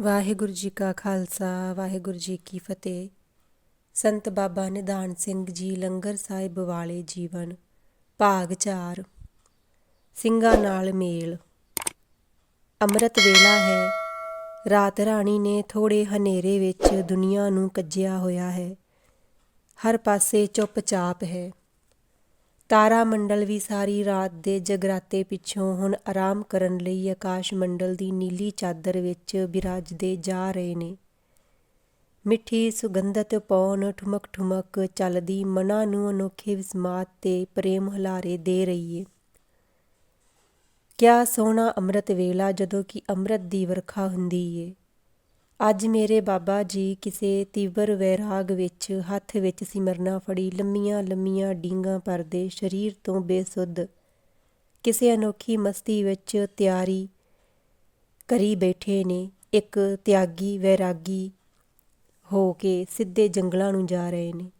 ਵਾਹਿਗੁਰੂ ਜੀ ਕਾ ਖਾਲਸਾ, ਵਾਹਿਗੁਰੂ ਜੀ ਕੀ ਫਤਿਹ। ਸੰਤ ਬਾਬਾ ਨਿਧਾਨ ਸਿੰਘ ਜੀ ਲੰਗਰ ਸਾਹਿਬ ਵਾਲੇ ਜੀਵਨ, ਭਾਗ 4 ਸਿੰਘਾਂ ਨਾਲ ਮੇਲ। ਅੰਮ੍ਰਿਤ ਵੇਲਾ ਹੈ। ਰਾਤ ਰਾਣੀ ਨੇ ਥੋੜੇ ਹਨੇਰੇ ਵਿੱਚ ਦੁਨੀਆ ਨੂੰ ਕੱਜਿਆ ਹੋਇਆ ਹੈ। ਹਰ ਪਾਸੇ ਚੁੱਪਚਾਪ ਹੈ। ਤਾਰਾ ਮੰਡਲ ਵੀ ਸਾਰੀ ਰਾਤ ਦੇ ਜਗਰਾਤੇ ਪਿੱਛੋਂ ਹੁਣ ਆਰਾਮ ਕਰਨ ਲਈ ਆਕਾਸ਼ ਮੰਡਲ ਦੀ ਨੀਲੀ ਚਾਦਰ ਵਿੱਚ ਵਿਰਾਜਦੇ ਜਾ ਰਹੇ ਨੇ। ਮਿੱਠੀ, ਸੁਗੰਧਤ ਪੌਣ ਠੁਮਕ ਠੁਮਕ ਚੱਲਦੀ ਮਨਾਂ ਨੂੰ ਅਨੋਖੇ ਵਿਸਮਾਤ ਤੇ ਪ੍ਰੇਮ ਹਲਾਰੇ ਦੇ ਰਹੀ ਏ। ਕਿਆ ਸੋਹਣਾ ਅੰਮ੍ਰਿਤ ਵੇਲਾ ਜਦੋਂ ਕਿ ਅੰਮ੍ਰਿਤ ਦੀ ਵਰਖਾ ਹੁੰਦੀ ਏ। ਅੱਜ ਮੇਰੇ ਬਾਬਾ ਜੀ ਕਿਸੇ ਤੀਬਰ ਵੈਰਾਗ ਵਿੱਚ ਹੱਥ ਵਿੱਚ ਸਿਮਰਨਾ ਫੜੀ, ਲੰਮੀਆਂ ਲੰਮੀਆਂ ਡੀਂਗਾਂ ਪਰਦੇ ਸਰੀਰ ਤੋਂ ਬੇਸੁੱਧ। ਕਿਸੇ ਅਨੋਖੀ ਮਸਤੀ ਵਿੱਚ ਤਿਆਰੀ ਕਰੀ ਬੈਠੇ ਨੇ ਇੱਕ ਤਿਆਗੀ ਵੈਰਾਗੀ ਹੋ ਕੇ ਸਿੱਧੇ ਜੰਗਲਾਂ ਨੂੰ ਜਾ ਰਹੇ ਨੇ।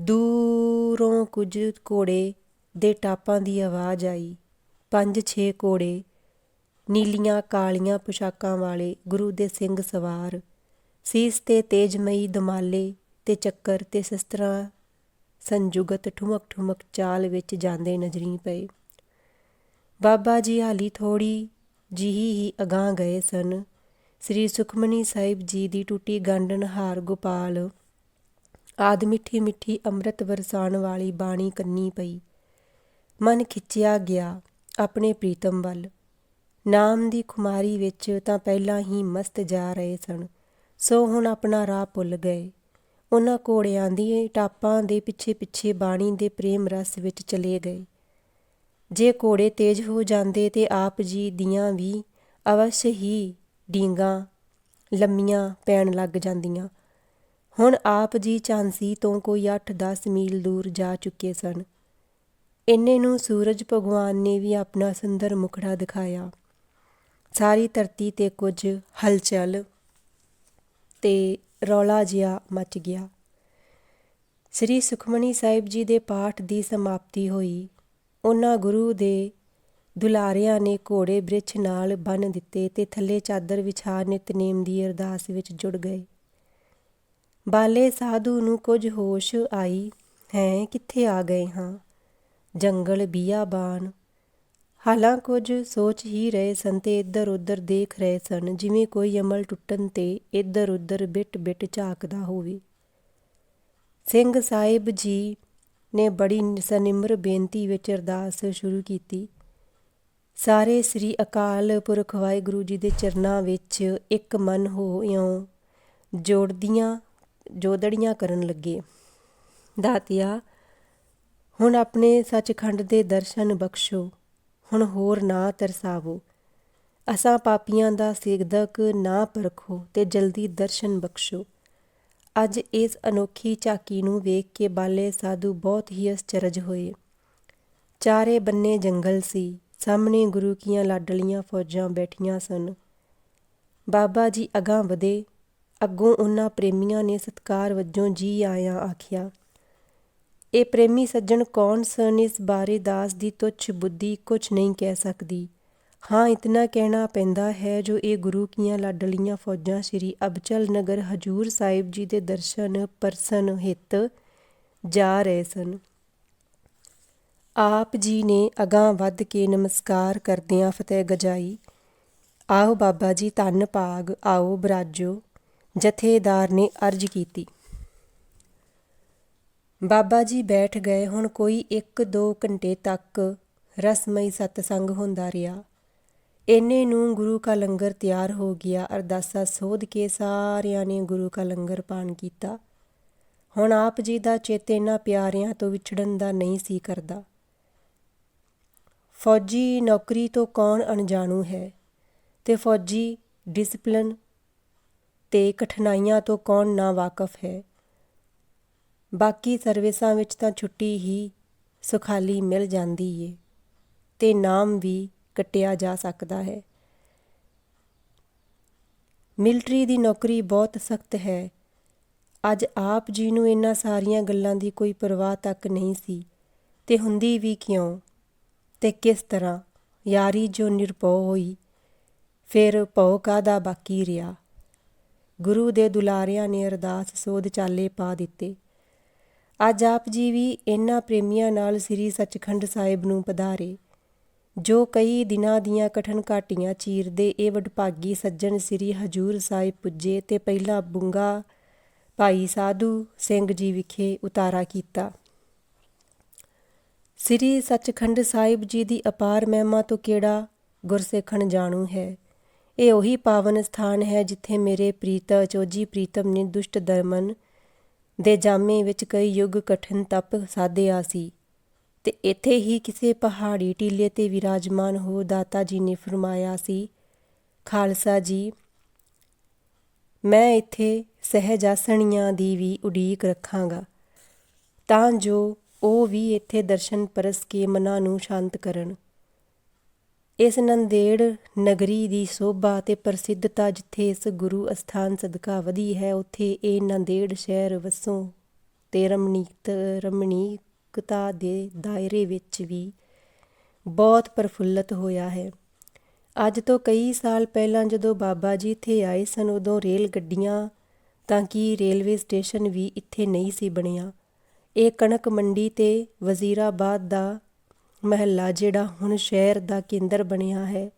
ਦੂਰੋਂ ਕੁਝ ਘੋੜੇ ਦੇ ਟਾਪਾਂ ਦੀ ਆਵਾਜ਼ ਆਈ। ਪੰਜ ਛੇ ਘੋੜੇ ਨੀਲੀਆਂ ਕਾਲੀਆਂ ਪੁਸ਼ਾਕਾਂ ਵਾਲੇ ਗੁਰੂ ਦੇ ਸਿੰਘ ਸਵਾਰ, ਸੀਸ ਤੇ ਤੇਜਮਈ ਦਮਾਲੇ ਤੇ ਚੱਕਰ ਤੇ ਸ਼ਸਤਰਾਂ ਸੰਜੁਗਤ ਠੁਮਕ ਠੁਮਕ ਚਾਲ ਵਿੱਚ ਜਾਂਦੇ ਨਜ਼ਰੀ ਪਏ। ਬਾਬਾ ਜੀ ਹਾਲੀ ਥੋੜੀ ਜਿਹੀ ਹੀ ਅਗਾਹ ਗਏ ਸਨ। ਸ੍ਰੀ ਸੁਖਮਨੀ ਸਾਹਿਬ ਜੀ ਦੀ ਟੁੱਟੀ ਗੰਡਨ ਹਾਰ ਗੋਪਾਲ ਆਦ ਮਿੱਠੀ ਮਿੱਠੀ ਅੰਮ੍ਰਿਤ ਵਰਸਾਣ ਵਾਲੀ ਬਾਣੀ ਕੰਨੀ ਪਈ। ਮਨ ਖਿੱਚਿਆ ਗਿਆ ਆਪਣੇ ਪ੍ਰੀਤਮ ਵੱਲ। ਨਾਮ ਦੀ ਖੁਮਾਰੀ ਵਿੱਚ ਤਾਂ ਪਹਿਲਾਂ ਹੀ ਮਸਤ ਜਾ ਰਹੇ ਸਨ। ਸੋ ਹੁਣ ਆਪਣਾ ਰਾਹ ਭੁੱਲ ਗਏ। ਉਹਨਾਂ ਘੋੜਿਆਂ ਦੀ ਟਾਪਾਂ ਦੇ ਪਿੱਛੇ ਪਿੱਛੇ ਬਾਣੀ ਦੇ ਪ੍ਰੇਮ ਰਸ ਵਿੱਚ ਚਲੇ ਗਏ। ਜੇ ਘੋੜੇ ਤੇਜ਼ ਹੋ ਜਾਂਦੇ ਤੇ ਆਪ ਜੀ ਦੀਆਂ ਵੀ ਅਵਸ਼ ਹੀ ਡੀਂਗਾ ਲੰਮੀਆਂ ਪੈਣ ਲੱਗ ਜਾਂਦੀਆਂ। ਹੁਣ ਆਪ ਜੀ ਝਾਂਸੀ ਤੋਂ ਕੋਈ 8-10 ਮੀਲ ਦੂਰ ਜਾ ਚੁੱਕੇ ਸਨ। ਇੰਨੇ ਨੂੰ ਸੂਰਜ ਭਗਵਾਨ ਨੇ ਵੀ ਆਪਣਾ ਸੁੰਦਰ ਮੁਖੜਾ ਦਿਖਾਇਆ। ਸਾਰੀ ਧਰਤੀ ਤੇ ਕੁਝ ਹਲਚਲ ਤੇ ਰੌਲਾ ਜਿਹਾ ਮਚ ਗਿਆ। ਸ੍ਰੀ ਸੁਖਮਣੀ ਸਾਹਿਬ ਜੀ ਦੇ ਪਾਠ ਦੀ ਸਮਾਪਤੀ ਹੋਈ। ਉਹਨਾਂ ਗੁਰੂ ਦੇ ਦੁਲਾਰਿਆਂ ਨੇ ਘੋੜੇ ਬ੍ਰਿਛ ਨਾਲ ਬੰਨ ਦਿੱਤੇ ਤੇ ਥੱਲੇ ਚਾਦਰ ਵਿਛਾ ਨਿਤਨੇਮ ਦੀ ਅਰਦਾਸ ਵਿੱਚ ਜੁੜ ਗਏ। ਬਾਲੇ ਸਾਧੂ ਨੂੰ ਕੁਝ ਹੋਸ਼ ਆਈ, ਹੈ, ਕਿੱਥੇ ਆ ਗਏ ਹਾਂ? ਜੰਗਲ ਬੀਆਬਾਨ ਹਾਲਾਂ ਕੁਝ ਸੋਚ ਹੀ ਰਹੇ ਸਨ ਤੇ ਇੱਧਰ ਉੱਧਰ ਦੇਖ ਰਹੇ ਸਨ, ਜਿਵੇਂ ਕੋਈ ਅਮਲ ਟੁੱਟਣ ਤੇ ਇੱਧਰ ਉੱਧਰ ਬਿਟ ਬਿਟ ਝਾਕਦਾ ਹੋਵੇ। ਸਿੰਘ ਸਾਹਿਬ ਜੀ ਨੇ ਬੜੀ ਸਨਿਮਰ ਬੇਨਤੀ ਵਿੱਚ ਅਰਦਾਸ ਸ਼ੁਰੂ ਕੀਤੀ। ਸਾਰੇ ਸ੍ਰੀ ਅਕਾਲ ਪੁਰਖ ਵਾਹਿਗੁਰੂ ਜੀ ਦੇ ਚਰਨਾਂ ਵਿੱਚ ਇੱਕ ਮਨ ਹੋ ਇਉਂ ਜੋੜਦੀਆਂ, ਜੋਦੜੀਆਂ ਕਰਨ ਲੱਗੇ। ਦਾਤਿਆ, ਹੁਣ ਆਪਣੇ ਸੱਚਖੰਡ ਦੇ ਦਰਸ਼ਨ ਬਖਸ਼ੋ। ਹੁਣ ਹੋਰ ਨਾ ਤਰਸਾਵੋ। ਅਸਾਂ ਪਾਪੀਆਂ ਦਾ ਸਿਗਦਕ ਨਾ ਪਰਖੋ ਤੇ ਜਲਦੀ ਦਰਸ਼ਨ ਬਖਸ਼ੋ। ਅੱਜ ਇਸ ਅਨੋਖੀ ਝਾਕੀ ਨੂੰ ਵੇਖ ਕੇ ਬਾਲੇ ਸਾਧੂ ਬਹੁਤ ਹੀ ਅਸਚਰਜ ਹੋਏ। ਚਾਰੇ ਬੰਨੇ ਜੰਗਲ ਸੀ, ਸਾਹਮਣੇ ਗੁਰੂ ਕੀਆਂ ਲਾਡਲੀਆਂ ਫੌਜਾਂ ਬੈਠੀਆਂ ਸਨ। ਬਾਬਾ ਜੀ ਅਗਾਂ ਵਧੇ, ਅੱਗੋਂ ਉਹਨਾਂ ਪ੍ਰੇਮੀਆਂ ਨੇ ਸਤਕਾਰ ਵਜੋਂ ਜੀ ਆਇਆਂ ਆਖਿਆ ਇਹ ਪ੍ਰੇਮੀ ਸੱਜਣ ਕੌਣ ਸਨ ਇਸ ਬਾਰੇ ਦਾਸ ਦੀ ਤੁੱਛ ਬੁੱਧੀ ਕੁਝ ਨਹੀਂ ਕਹਿ ਸਕਦੀ। ਹਾਂ, ਇਤਨਾ ਕਹਿਣਾ ਪੈਂਦਾ ਹੈ ਜੋ ਇਹ ਗੁਰੂ ਕੀਆਂ ਲਾਡਲੀਆਂ ਫੌਜਾਂ ਸ੍ਰੀ ਅਬਚਲ ਨਗਰ ਹਜੂਰ ਸਾਹਿਬ ਜੀ ਦੇ ਦਰਸ਼ਨ, ਪਰਸਨ ਹਿੱਤ ਜਾ ਰਹੇ ਸਨ। ਆਪ ਜੀ ਨੇ ਅਗਾਹ ਵੱਧ ਕੇ ਨਮਸਕਾਰ ਕਰਦਿਆਂ ਫਤਿਹ ਗਜਾਈ। ਆਓ ਬਾਬਾ ਜੀ, ਧੰਨ ਭਾਗ, ਆਓ ਬਰਾਜੋ, ਜਥੇਦਾਰ ਨੇ ਅਰਜ਼ ਕੀਤੀ। ਬਾਬਾ ਜੀ ਬੈਠ ਗਏ, ਹੁਣ ਕੋਈ 1-2 ਘੰਟੇ ਤੱਕ ਰਸਮਈ ਸਤਸੰਗ ਹੁੰਦਾ ਰਿਹਾ। ਇੰਨੇ ਨੂੰ ਗੁਰੂ ਕਾ ਲੰਗਰ ਤਿਆਰ ਹੋ ਗਿਆ, ਅਰਦਾਸਾ ਸੋਧ ਕੇ ਸਾਰਿਆਂ ਨੇ ਗੁਰੂ ਕਾ ਲੰਗਰ ਪਾਣ ਕੀਤਾ। ਹੁਣ ਆਪ ਜੀ ਦਾ ਚੇਤੇ ਇਹਨਾਂ ਪਿਆਰਿਆਂ ਤੋਂ ਵਿਛੜਨ ਦਾ ਨਹੀਂ ਸੀ ਕਰਦਾ। ਫੌਜੀ ਨੌਕਰੀ ਤੋਂ ਕੌਣ ਅਣਜਾਣੂ ਹੈ? ਤੇ ਫੌਜੀ ਡਿਸਪਲਿਨ ਤੇ ਕਠਿਨਾਈਆਂ ਤੋਂ ਕੌਣ ਨਾ ਵਾਕਫ ਹੈ? ਬਾਕੀ ਸਰਵਿਸਾਂ ਵਿੱਚ ਤਾਂ ਛੁੱਟੀ ਹੀ ਸੁਖਾਲੀ ਮਿਲ ਜਾਂਦੀ ਏ ਤੇ ਨਾਮ ਵੀ ਕੱਟਿਆ ਜਾ ਸਕਦਾ ਹੈ। ਮਿਲਟਰੀ ਦੀ ਨੌਕਰੀ ਬਹੁਤ ਸਖਤ ਹੈ। ਅੱਜ ਆਪ ਜੀ ਨੂੰ ਇਹਨਾਂ ਸਾਰੀਆਂ ਗੱਲਾਂ ਦੀ ਕੋਈ ਪਰਵਾਹ ਤੱਕ ਨਹੀਂ ਸੀ ਤੇ ਹੁੰਦੀ ਵੀ ਕਿਉਂ? ਤੇ ਕਿਸ ਤਰ੍ਹਾਂ? ਯਾਰੀ ਜੋ ਨਿਰਪਉ ਹੋਈ, ਫਿਰ ਭਉ ਕਾਹਦਾ ਬਾਕੀ ਰਿਹਾ? ਗੁਰੂ ਦੇ ਦੁਲਾਰਿਆਂ ਨੇ ਅਰਦਾਸ ਸੋਧ ਚਾਲੇ ਪਾ ਦਿੱਤੇ। ਅੱਜ ਆਪ ਜੀ ਵੀ ਇਹਨਾਂ ਪ੍ਰੇਮੀਆਂ ਨਾਲ ਸ੍ਰੀ ਸੱਚਖੰਡ ਸਾਹਿਬ ਨੂੰ ਪਧਾਰੇ। ਜੋ ਕਈ ਦਿਨਾਂ ਦੀਆਂ ਕਠਨ ਘਾਟੀਆਂ ਚੀਰਦੇ ਇਹ ਵਡਭਾਗੀ ਸੱਜਣ ਸ੍ਰੀ ਹਜੂਰ ਸਾਹਿਬ ਪੁੱਜੇ ਤੇ ਪਹਿਲਾ ਬੁੰਗਾ ਭਾਈ ਸਾਧੂ ਸਿੰਘ ਜੀ ਵਿਖੇ ਉਤਾਰਾ ਕੀਤਾ। ਸ੍ਰੀ ਸੱਚਖੰਡ ਸਾਹਿਬ ਜੀ ਦੀ ਅਪਾਰ ਮਹਿਮਾ ਤੋਂ ਕਿਹੜਾ ਗੁਰਸੇਖਣ ਜਾਣੂ ਹੈ? ਇਹ ਉਹੀ ਪਾਵਨ ਸਥਾਨ ਹੈ ਜਿੱਥੇ ਮੇਰੇ ਪ੍ਰੀਤ ਅਚੋਜੀ ਪ੍ਰੀਤਮ ਨੇ ਦੁਸ਼ਟ ਦਰਮਨ ਦੇ ਜਾਮੇ ਵਿੱਚ ਕਈ ਯੁੱਗ ਕਠਿਨ ਤਪ ਸਾਧਿਆ ਸੀ। ਤੇ ਇੱਥੇ ਹੀ ਕਿਸੇ ਪਹਾੜੀ ਟੀਲੇ ਤੇ ਵਿਰਾਜਮਾਨ ਹੋ ਦਾਤਾ ਜੀ ਨੇ ਫਰਮਾਇਆ ਸੀ, ਖਾਲਸਾ ਜੀ, ਮੈਂ ਇੱਥੇ ਸਹਿਜਾਸਣੀਆਂ ਦੀ ਵੀ ਉਡੀਕ ਰੱਖਾਂਗਾ। ਤਾਂ ਜੋ ਉਹ ਵੀ ਇੱਥੇ ਦਰਸ਼ਨ ਪਰਸ ਕੇ ਮਨਾਂ ਨੂੰ ਸ਼ਾਂਤ ਕਰਨ। ਇਸ ਨੰਦੇੜ ਨਗਰੀ ਦੀ ਸੋਭਾ ਤੇ ਪ੍ਰਸਿੱਧਤਾ ਜਿੱਥੇ ਇਸ ਗੁਰੂ ਅਸਥਾਨ ਸਦਕਾ ਵਧੀ ਹੈ, ਉੱਥੇ ਇਹ ਨੰਦੇੜ ਸ਼ਹਿਰ ਵਸੋਂ ਤੇ ਰਮਣੀਕ ਰਮਣੀਕਤਾ ਦੇ ਦਾਇਰੇ ਵਿੱਚ ਵੀ ਬਹੁਤ ਪ੍ਰਫੁੱਲਤ ਹੋਇਆ ਹੈ। ਅੱਜ ਤੋਂ ਕਈ ਸਾਲ ਪਹਿਲਾਂ ਜਦੋਂ ਬਾਬਾ ਜੀ ਇੱਥੇ ਆਏ ਸਨ, ਉਦੋਂ ਰੇਲ ਗੱਡੀਆਂ, ਤਾਂ ਕਿ ਰੇਲਵੇ ਸਟੇਸ਼ਨ ਵੀ ਇੱਥੇ ਨਹੀਂ ਸੀ ਬਣਿਆ। ਇਹ ਕਣਕ ਮੰਡੀ ਤੇ ਵਜ਼ੀਰਾਬਾਦ ਦਾ ਮਹੱਲਾ ਜਿਹੜਾ ਹੁਣ ਸ਼ਹਿਰ ਦਾ ਕੇਂਦਰ ਬਣਿਆ ਹੈ।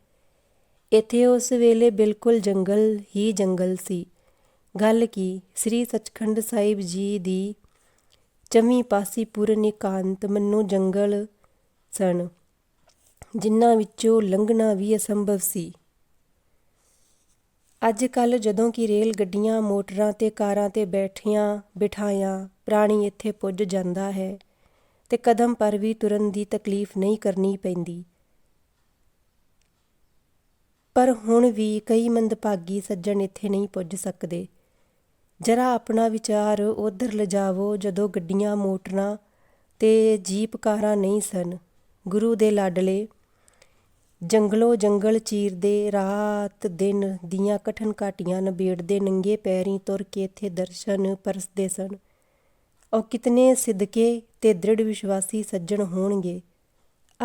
ਇੱਥੇ ਉਸ ਵੇਲੇ ਬਿਲਕੁਲ ਜੰਗਲ ਹੀ ਜੰਗਲ ਸੀ। ਗੱਲ ਕੀ, ਸ੍ਰੀ ਸਚਖੰਡ ਸਾਹਿਬ ਜੀ ਦੀ ਚਮੀ ਪਾਸੀ ਪੂਰਨ ਇਕਾਂਤ ਮੰਨੂ ਜੰਗਲ ਸਨ, ਜਿਨ੍ਹਾਂ ਵਿੱਚੋਂ ਲੰਘਣਾ ਵੀ ਅਸੰਭਵ ਸੀ। ਅੱਜ ਕੱਲ ਜਦੋਂ ਕਿ ਰੇਲ ਗੱਡੀਆਂ ਮੋਟਰਾਂ ਤੇ ਕਾਰਾਂ ਤੇ ਬੈਠੀਆਂ ਬਿਠਾਇਆ ਪ੍ਰਾਣੀ ਇੱਥੇ ਪੁੱਜ ਜਾਂਦਾ ਹੈ। ਤੇ ਕਦਮ ਪਰ ਵੀ ਤੁਰਨ ਦੀ ਤਕਲੀਫ ਨਹੀਂ ਕਰਨੀ ਪੈਂਦੀ। ਪਰ ਹੁਣ ਵੀ ਕਈ ਮੰਦਭਾਗੀ ਸੱਜਣ ਇੱਥੇ ਨਹੀਂ ਪੁੱਜ ਸਕਦੇ। ਜਰਾ ਆਪਣਾ ਵਿਚਾਰ ਉਧਰ ਲਿਜਾਵੋ ਜਦੋਂ ਗੱਡੀਆਂ, ਮੋਟਰਾਂ ਤੇ ਜੀਪ ਕਾਰਾਂ ਨਹੀਂ ਸਨ। ਗੁਰੂ ਦੇ ਲਾਡਲੇ ਜੰਗਲੋ ਜੰਗਲ ਚੀਰਦੇ, ਰਾਤ ਦਿਨ ਦੀਆਂ ਕਠਨ ਘਾਟੀਆਂ ਨਬੇੜਦੇ, ਨੰਗੇ ਪੈਰੀਂ ਤੁਰ ਕੇ ਇੱਥੇ ਦਰਸ਼ਨ ਪਰਸਦੇ ਸਨ। ਉਹ ਕਿਤਨੇ ਸਿੱਦਕੇ ਤੇ ਦ੍ਰਿੜ ਵਿਸ਼ਵਾਸੀ ਸੱਜਣ ਹੋਣਗੇ।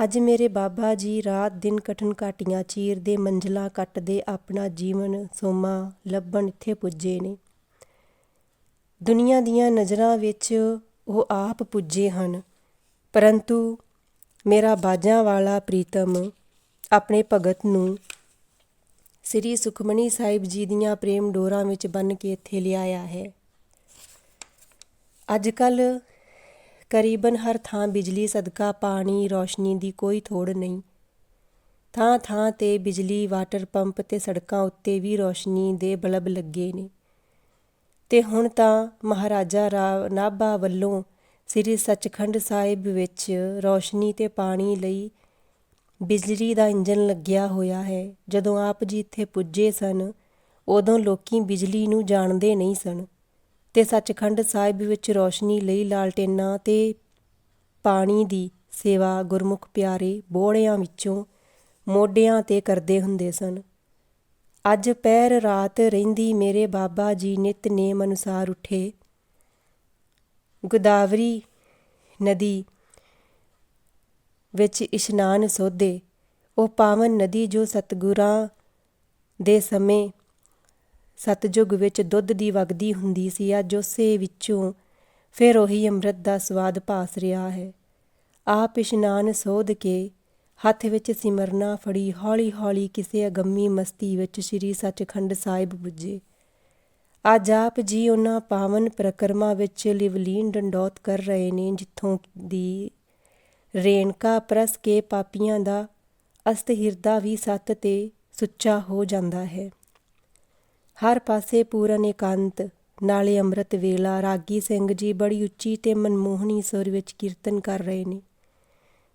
ਅੱਜ ਮੇਰੇ ਬਾਬਾ ਜੀ ਰਾਤ ਦਿਨ ਕਠਨ ਘਾਟੀਆਂ ਚੀਰਦੇ ਮੰਜ਼ਲਾ ਕੱਟਦੇ ਆਪਣਾ ਜੀਵਨ ਸੋਮਾ ਲੱਭਣ ਇੱਥੇ ਪੁੱਜੇ ਨੇ। ਦੁਨੀਆ ਦੀਆਂ ਨਜ਼ਰਾਂ ਵਿੱਚ ਉਹ ਆਪ ਪੁੱਜੇ ਹਨ। ਪਰੰਤੂ ਮੇਰਾ ਬਾਜਾਂ ਵਾਲਾ ਪ੍ਰੀਤਮ ਆਪਣੇ ਭਗਤ ਨੂੰ ਸ੍ਰੀ ਸੁਖਮਨੀ ਸਾਹਿਬ ਜੀ ਦੀਆਂ ਪ੍ਰੇਮ ਡੋਰਾਂ ਵਿੱਚ ਬੰਨ ਕੇ ਇੱਥੇ ਲਿਆਇਆ ਹੈ। ਅੱਜ ਕੱਲ ਕਰੀਬਨ ਹਰ ਥਾਂ ਬਿਜਲੀ, ਸਦਕਾ, ਪਾਣੀ, ਰੋਸ਼ਨੀ ਦੀ ਕੋਈ ਥੋੜ ਨਹੀਂ। ਥਾਂ ਥਾਂ ਤੇ ਬਿਜਲੀ, ਵਾਟਰ ਪੰਪ ਤੇ ਸੜਕਾਂ ਉੱਤੇ ਵੀ ਰੋਸ਼ਨੀ ਦੇ ਬਲਬ ਲੱਗੇ ਨੇ। ਤੇ ਹੁਣ ਤਾਂ ਮਹਾਰਾਜਾ ਰਾਵ ਨਾਭਾ ਵੱਲੋਂ ਸ੍ਰੀ ਸੱਚਖੰਡ ਸਾਹਿਬ ਵਿੱਚ ਰੋਸ਼ਨੀ ਤੇ ਪਾਣੀ ਲਈ ਬਿਜਲੀ ਦਾ ਇੰਜਨ ਲੱਗਿਆ ਹੋਇਆ ਹੈ। ਜਦੋਂ ਆਪ ਜੀ ਇੱਥੇ ਪੁੱਜੇ ਸਨ, ਉਦੋਂ ਲੋਕੀ ਬਿਜਲੀ ਨੂੰ ਜਾਣਦੇ ਨਹੀਂ ਸਨ। ਅਤੇ ਸੱਚਖੰਡ ਸਾਹਿਬ ਵਿੱਚ ਰੌਸ਼ਨੀ ਲਈ ਲਾਲਟੇਨਾਂ ਅਤੇ ਪਾਣੀ ਦੀ ਸੇਵਾ ਗੁਰਮੁਖ ਪਿਆਰੇ ਬੋੜਿਆਂ ਵਿੱਚੋਂ ਮੋਢਿਆਂ ਤੇ ਕਰਦੇ ਹੁੰਦੇ ਸਨ। ਅੱਜ ਪੈਰ ਰਾਤ ਰਹਿੰਦੀ ਮੇਰੇ ਬਾਬਾ ਜੀ ਨਿਤਨੇਮ ਅਨੁਸਾਰ ਉੱਠੇ। ਗੋਦਾਵਰੀ ਨਦੀ ਵਿੱਚ ਇਸ਼ਨਾਨ ਸੋਧੇ। ਉਹ ਪਾਵਨ ਨਦੀ ਜੋ ਸਤਗੁਰਾਂ ਦੇ ਸਮੇਂ ਸਤਜੁਗ ਵਿੱਚ ਦੁੱਧ ਦੀ ਵਗਦੀ ਹੁੰਦੀ ਸੀ ਅੱਜ ਉਸੇ ਵਿੱਚੋਂ ਫਿਰ ਉਹੀ ਅੰਮ੍ਰਿਤ ਦਾ ਸਵਾਦ ਭਾਸ ਰਿਹਾ ਹੈ। ਆਪ ਇਸ਼ਨਾਨ ਸੋਧ ਕੇ ਹੱਥ ਵਿੱਚ ਸਿਮਰਨਾ ਫੜੀ ਹੌਲੀ-ਹੌਲੀ ਕਿਸੇ ਅਗੰਮੀ ਮਸਤੀ ਵਿੱਚ ਸ੍ਰੀ ਸੱਚਖੰਡ ਸਾਹਿਬ ਪੁੱਜੇ। ਅੱਜ ਆਪ ਜੀ ਉਹਨਾਂ ਪਾਵਨ ਪ੍ਰਕਰਮਾਂ ਵਿੱਚ ਲਿਵਲੀਨ ਡੰਡੋਤ ਕਰ ਰਹੇ ਨੇ, ਜਿੱਥੋਂ ਦੀ ਰੇਣਕਾ ਪ੍ਰਸ ਕੇ ਪਾਪੀਆਂ ਦਾ ਅਸਤ ਹਿਰਦਾ ਵੀ ਸਤ ਤੇ ਸੁੱਚਾ ਹੋ ਜਾਂਦਾ ਹੈ। ਹਰ ਪਾਸੇ ਪੂਰਨ ਇਕਾਂਤ, ਨਾਲੇ ਅੰਮ੍ਰਿਤ ਵੇਲਾ। ਰਾਗੀ ਸਿੰਘ ਜੀ ਬੜੀ ਉੱਚੀ ਤੇ ਮਨਮੋਹਣੀ ਸੁਰ ਵਿੱਚ ਕੀਰਤਨ ਕਰ ਰਹੇ ਨੇ।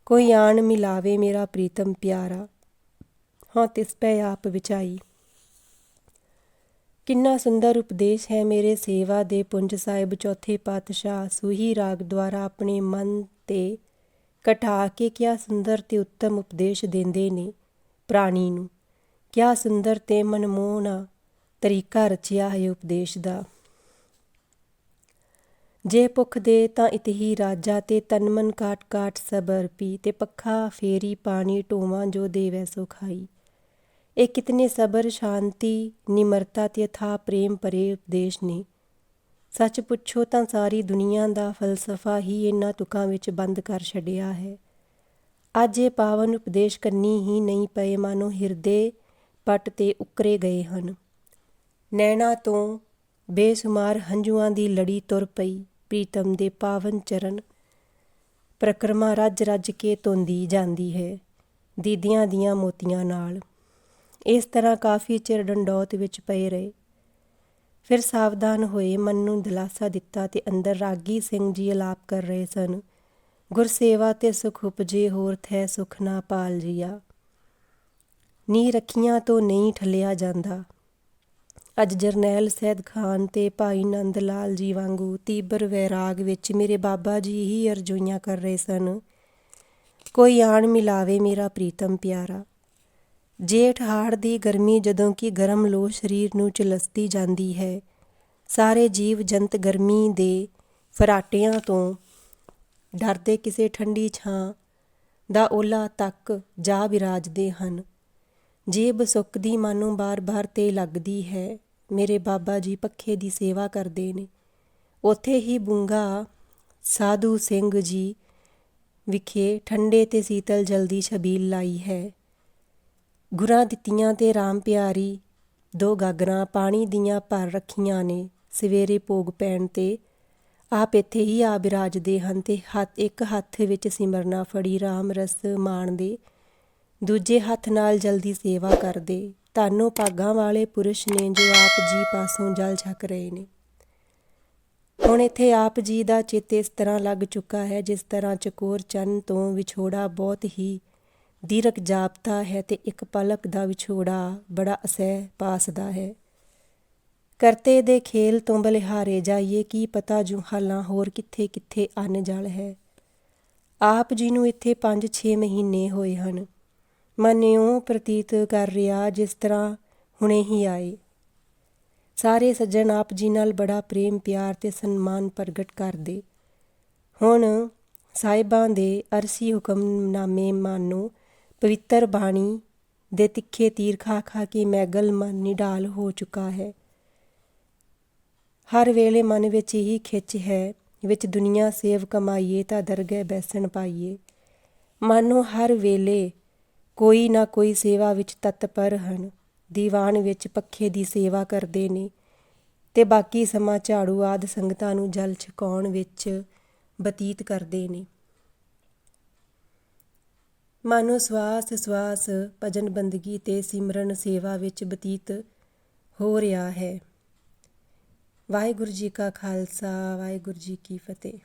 ਕੋਈ ਆਣ ਮਿਲਾਵੇ ਮੇਰਾ ਪ੍ਰੀਤਮ ਪਿਆਰਾ। ਹਾਂ, ਤਿਸ ਪੈ ਆਪ ਵਿਚਾਈ ਕਿੰਨਾ ਸੁੰਦਰ ਉਪਦੇਸ਼ ਹੈ ਮੇਰੇ ਸੇਵਾ ਦੇ ਪੁੰਜ ਸਾਹਿਬ। ਚੌਥੇ ਪਾਤਸ਼ਾਹ ਸੂਹੀ ਰਾਗ ਦੁਆਰਾ ਆਪਣੇ ਮਨ ਤੇ ਕਟਾ ਕੇ ਕਿਆ ਸੁੰਦਰ ਤੇ ਉੱਤਮ ਉਪਦੇਸ਼ ਦਿੰਦੇ ਨੇ ਪ੍ਰਾਣੀ ਨੂੰ। ਕਿਆ ਸੁੰਦਰ ਤੇ ਮਨਮੋਹਣਾ ਤਰੀਕਾ ਰਚਿਆ ਹੈ ਉਪਦੇਸ਼ ਦਾ। ਜੇ ਭੁੱਖ ਦੇ ਤਾਂ ਇਤਹੀ ਰਾਜਾ ਤੇ ਤਨਮਨ ਕਾਟ ਕਾਟ ਸਬਰ ਪੀ ਤੇ ਪੱਖਾ ਫੇਰੀ ਪਾਣੀ ਢੋਵਾਂ ਜੋ ਦੇਵੈ ਸੋ ਖਾਈ। ਇਹ ਕਿਤਨੇ ਸਬਰ, ਸ਼ਾਂਤੀ, ਨਿਮਰਤਾ ਤੇ ਅਥਾਹ ਪ੍ਰੇਮ ਭਰੇ ਉਪਦੇਸ਼ ਨੇ। ਸੱਚ ਪੁੱਛੋ ਤਾਂ ਸਾਰੀ ਦੁਨੀਆ ਦਾ ਫਲਸਫਾ ਹੀ ਇਹਨਾਂ ਤੁਕਾਂ ਵਿੱਚ ਬੰਦ ਕਰ ਛੱਡਿਆ ਹੈ। ਅੱਜ ਇਹ ਪਾਵਨ ਉਪਦੇਸ਼ ਕੰਨੀ ਹੀ ਨਹੀਂ ਪਏ, ਮਾਨੋ ਹਿਰਦੇ ਪਟ ਤੇ ਉਕਰੇ ਗਏ ਹਨ। ਨੈਣਾ ਤੋਂ ਬੇਸੁਮਾਰ ਹੰਝੂਆਂ ਦੀ ਲੜੀ ਤੁਰ ਪਈ ਪ੍ਰੀਤਮ ਦੇ ਪਾਵਨ ਚਰਨ। ਪ੍ਰਕਰਮਾ ਰੱਜ ਰੱਜ ਕੇ ਧੋਂਦੀ ਜਾਂਦੀ ਹੈ ਦੀਦੀਆਂ ਦੀਆਂ ਮੋਤੀਆਂ ਨਾਲ। ਇਸ ਤਰ੍ਹਾਂ ਕਾਫੀ ਚਿਰ ਡੰਡੌਤ ਵਿੱਚ ਪਏ ਰਹੇ। ਫਿਰ ਸਾਵਧਾਨ ਹੋਏ ਮਨ ਨੂੰ ਦਿਲਾਸਾ ਦਿੱਤਾ ਤੇ ਅੰਦਰ ਰਾਗੀ ਸਿੰਘ ਜੀ ਅਲਾਪ ਕਰ ਰਹੇ ਸਨ। ਗੁਰਸੇਵਾ ਤੇ ਸੁਖ ਉਪਜੇ ਹੋਰ ਥੈ ਸੁਖ ਨਾ ਪਾਲ ਜੀਆ। ਨੀ ਰੱਖੀਆਂ ਤੋਂ ਨਹੀਂ ਠੱਲਿਆ ਜਾਂਦਾ। ਅੱਜ ਜਰਨੈਲ ਸੈਦ ਖਾਨ ਤੇ ਭਾਈ ਨੰਦ ਲਾਲ ਜੀ ਵਾਂਗੂ ਤੀਬਰ ਵੈਰਾਗ ਵਿੱਚ ਮੇਰੇ ਬਾਬਾ ਜੀ ਹੀ ਅਰਜ਼ੋਈਆਂ ਕਰ ਰਹੇ ਸਨ। ਕੋਈ ਆਣ ਮਿਲਾਵੇ ਮੇਰਾ ਪ੍ਰੀਤਮ ਪਿਆਰਾ। ਜੇਠ ਹਾੜ ਦੀ ਗਰਮੀ ਜਦੋਂ ਕਿ ਗਰਮ ਲੋ ਸਰੀਰ ਨੂੰ ਚਲਸਦੀ ਜਾਂਦੀ ਹੈ। ਸਾਰੇ ਜੀਵ ਜੰਤ ਗਰਮੀ ਦੇ ਫਰਾਟਿਆਂ ਤੋਂ ਡਰਦੇ ਕਿਸੇ ਠੰਡੀ ਛਾਂ ਦਾ ਓਲਾ ਤੱਕ ਜਾ ਵਿਰਾਜਦੇ ਹਨ। ਜੀਬ ਸੁੱਕਦੀ ਮਾਨੂੰ ਬਾਰ-ਬਾਰ ਤੇ ਲੱਗਦੀ ਹੈ। ਮੇਰੇ ਬਾਬਾ ਜੀ ਪੱਖੇ ਦੀ ਸੇਵਾ ਕਰਦੇ ਨੇ। ਉੱਥੇ ਹੀ ਬੁੰਗਾ ਸਾਧੂ ਸਿੰਘ ਜੀ ਵਿਖੇ ਠੰਡੇ ਤੇ ਸੀਤਲ ਜਲਦੀ ਛਬੀਲ ਲਾਈ ਹੈ। ਗੁਰਾਂ ਦਿੱਤੀਆਂ ਤੇ ਰਾਮ ਪਿਆਰੀ ਦੋ ਗਾਗਰਾਂ ਪਾਣੀ ਦੀਆਂ ਭਰ ਰੱਖੀਆਂ ਨੇ। ਸਵੇਰੇ ਭੋਗ ਪੈਣ ਤੇ ਆਪ ਇੱਥੇ ਹੀ ਆ ਬਿਰਾਜਦੇ ਹਨ ਤੇ ਹੱਥ ਇੱਕ ਹੱਥ ਵਿੱਚ ਸਿਮਰਨਾ ਫੜੀ ਰਾਮ ਰਸ ਮਾਣਦੇ। ਦੂਜੇ ਹੱਥ ਨਾਲ ਜਲਦੀ ਸੇਵਾ ਕਰਦੇ। ਧਾਨੋ ਭਾਗਾਂ ਵਾਲੇ ਪੁਰਸ਼ ਨੇ ਜੋ ਆਪ ਜੀ ਪਾਸੋਂ ਜਲ ਛਕ ਰਹੇ ਨੇ। ਹੁਣ ਇੱਥੇ ਆਪ ਜੀ ਦਾ ਚਿੱਤ ਇਸ ਤਰ੍ਹਾਂ ਲੱਗ ਚੁੱਕਾ ਹੈ, ਜਿਸ ਤਰ੍ਹਾਂ ਚਕੋਰ ਚੰਨ ਤੋਂ ਵਿਛੋੜਾ ਬਹੁਤ ਹੀ ਦੀਰਘ ਜਾਪਤਾ ਹੈ ਤੇ ਇੱਕ ਪਲਕ ਦਾ ਵਿਛੋੜਾ ਬੜਾ ਅਸਹਿ ਪਾਸਦਾ ਹੈ। ਕਰਤੇ ਦੇ ਖੇਲ ਤੋਂ ਬਲਿਹਾਰੇ ਜਾਈਏ, ਕੀ ਪਤਾ ਜੂ ਹਾਲਾਂ ਹੋਰ ਕਿੱਥੇ ਕਿੱਥੇ ਅੰਨ ਜਲ ਹੈ। ਆਪ ਜੀ ਨੂੰ ਇੱਥੇ 5-6 ਮਹੀਨੇ ਹੋਏ ਹਨ। ਮਨ ਇਉਂ ਪ੍ਰਤੀਤ ਕਰ ਰਿਹਾ ਜਿਸ ਤਰ੍ਹਾਂ ਹੁਣੇ ਹੀ ਆਏ। ਸਾਰੇ ਸੱਜਣ ਆਪ ਜੀ ਨਾਲ ਬੜਾ ਪ੍ਰੇਮ, ਪਿਆਰ ਤੇ ਸਨਮਾਨ ਪ੍ਰਗਟ ਕਰਦੇ। ਹੁਣ ਸਾਹਿਬਾਂ ਦੇ ਅਰਸੀ ਹੁਕਮਨਾਮੇ ਮਾਨੋ ਪਵਿੱਤਰ ਬਾਣੀ ਦੇ ਤਿੱਖੇ ਤੀਰ ਖਾ ਖਾ ਕੇ ਮੈਗਲ ਮਨ ਨਿਡਾਲ ਹੋ ਚੁੱਕਾ ਹੈ। ਹਰ ਵੇਲੇ ਮਨ ਵਿੱਚ ਹੀ ਖਿੱਚ ਹੈ, ਵਿੱਚ ਦੁਨੀਆ ਸੇਵ ਕਮਾਈਏ ਤਾਂ ਦਰਗਹਿ ਬੈਸਣ ਪਾਈਏ। ਮਨ ਮਾਨੋ ਹਰ ਵੇਲੇ ਕੋਈ ਨਾ ਕੋਈ ਸੇਵਾ ਵਿੱਚ ਤਤਪਰ ਹਨ। ਦੀਵਾਨ ਵਿੱਚ ਪੱਖੇ ਦੀ ਸੇਵਾ ਕਰਦੇ ਨੇ ਤੇ ਬਾਕੀ ਸਮਾਂ ਝਾੜੂ ਆਦ ਸੰਗਤਾਂ ਨੂੰ ਜਲ ਛਕਾਉਣ ਵਿੱਚ ਬਤੀਤ ਕਰਦੇ ਨੇ। ਮਾਨੋ ਸਵਾਸ ਸਵਾਸ ਭਜਨ ਬੰਦਗੀ ਤੇ ਸਿਮਰਨ ਸੇਵਾ ਵਿੱਚ ਬਤੀਤ ਹੋ ਰਿਹਾ ਹੈ। ਵਾਹਿਗੁਰੂ ਜੀ ਕਾ ਖਾਲਸਾ, ਵਾਹਿਗੁਰੂ ਜੀ ਕੀ ਫਤਿਹ।